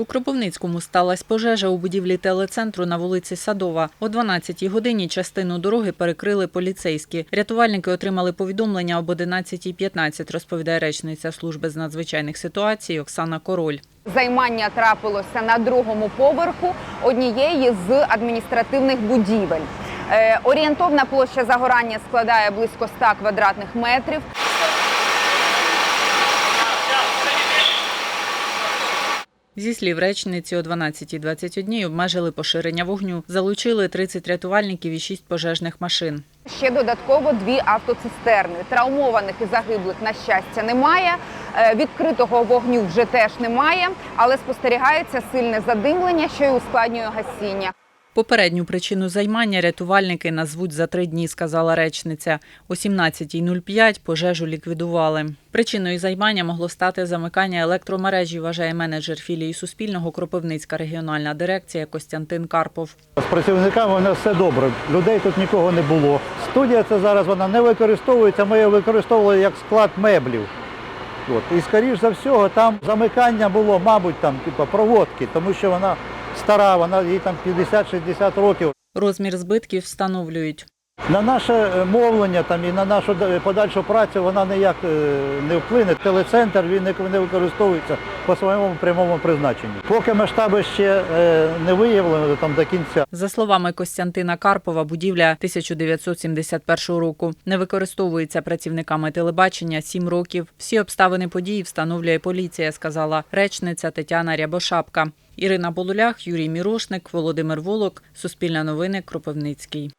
У Кропивницькому сталася пожежа у будівлі телецентру на вулиці Садова. О 12-й годині частину дороги перекрили поліцейські. Рятувальники отримали повідомлення об 11.15, розповідає речниця служби з надзвичайних ситуацій Оксана Король. Займання трапилося на другому поверху однієї з адміністративних будівель. Е, Орієнтовна площа загорання складає близько 100 квадратних метрів. Зі слів речниці, о 12.21 обмежили поширення вогню. Залучили 30 рятувальників і 6 пожежних машин. Ще додатково дві автоцистерни. Травмованих і загиблих, на щастя, немає. Е, Відкритого вогню вже теж немає, але спостерігається сильне задимлення, що й ускладнює гасіння. Попередню причину займання рятувальники назвуть за три дні, сказала речниця. О 17.05 пожежу ліквідували. Причиною займання могло стати замикання електромережі, вважає менеджер філії Суспільного Кропивницька регіональна дирекція Костянтин Карпов. З працівниками у нас все добре. Людей тут нікого не було. Студія це зараз вона не використовується. Ми її використовували як склад меблів. От. І скоріш за всього там замикання було, мабуть, там типу, проводки, тому що вона стара, вона їй там 50-60 років. Розмір збитків встановлюють. На наше е, мовлення там, і на нашу подальшу працю вона ніяк е, не вплине. Телецентр він не не використовується по своєму прямому призначенню. Поки масштаби ще е, не виявлено там до кінця. За словами Костянтина Карпова, будівля 1971 року не використовується працівниками телебачення сім років. Всі обставини події встановлює поліція, сказала речниця Тетяна Рябошапка. Ірина Полулях, Юрій Мірошник, Володимир Волок, Суспільне новини, Кропивницький.